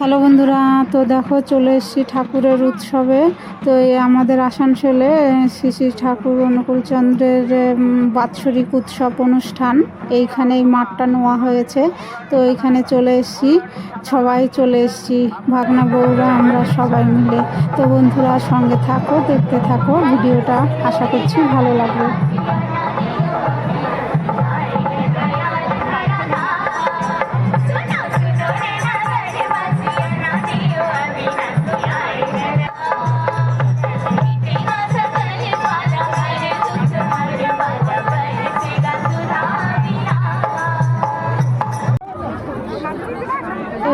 Hello বন্ধুরা, তো দেখো চলে এসেছি ঠাকুরের উৎসবে। তো আমাদের আসানসোলে শ্রী শ্রী ঠাকুর অনুকূলচন্দ্রের বাৎসরিক উৎসব অনুষ্ঠান। এইখানে এই মাঠটা নেওয়া হয়েছে। তো এইখানে চলে এসেছি। সবাই চলে এসেছি। ভাগনা বউরা, আমরা সবাই মিলে। তো বন্ধুরা সঙ্গে থাকো, দেখতে থাকো ভিডিওটা। আশা করছি ভালো লাগবে।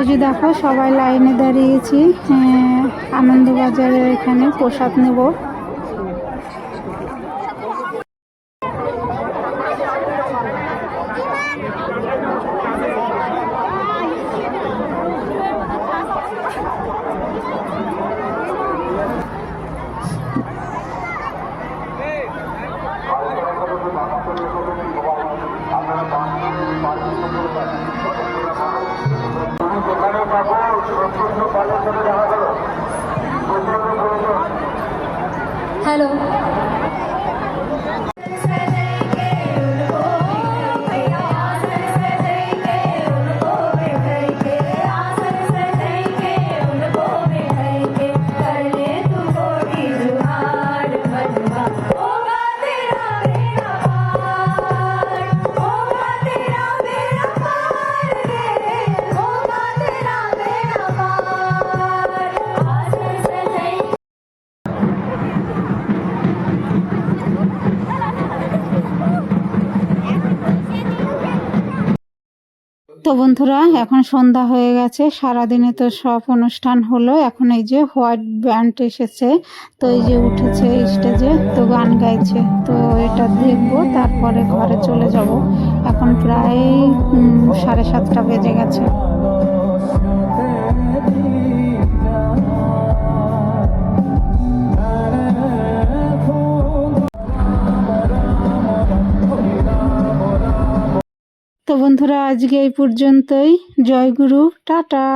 যে দেখো সবাই লাইনে দাঁড়িয়েছি হ্যাঁ, আনন্দবাজারের এখানে প্রসাদ নেব। ভালো করে তো বন্ধুরা, এখন সন্ধ্যা হয়ে গেছে। সারাদিনে তো সব অনুষ্ঠান হলো। এখন এই যে হোয়াইট ব্যান্ড এসেছে, তো এই যে উঠেছে স্টেজে তো গান গাইছে। তো এটা দেখব, তারপরে ঘরে চলে যাব। এখন প্রায় সাড়ে সাতটা বেজে গেছে। তো বন্ধুরা আজকে এই পর্যন্তই। জয়গুরু টাটা।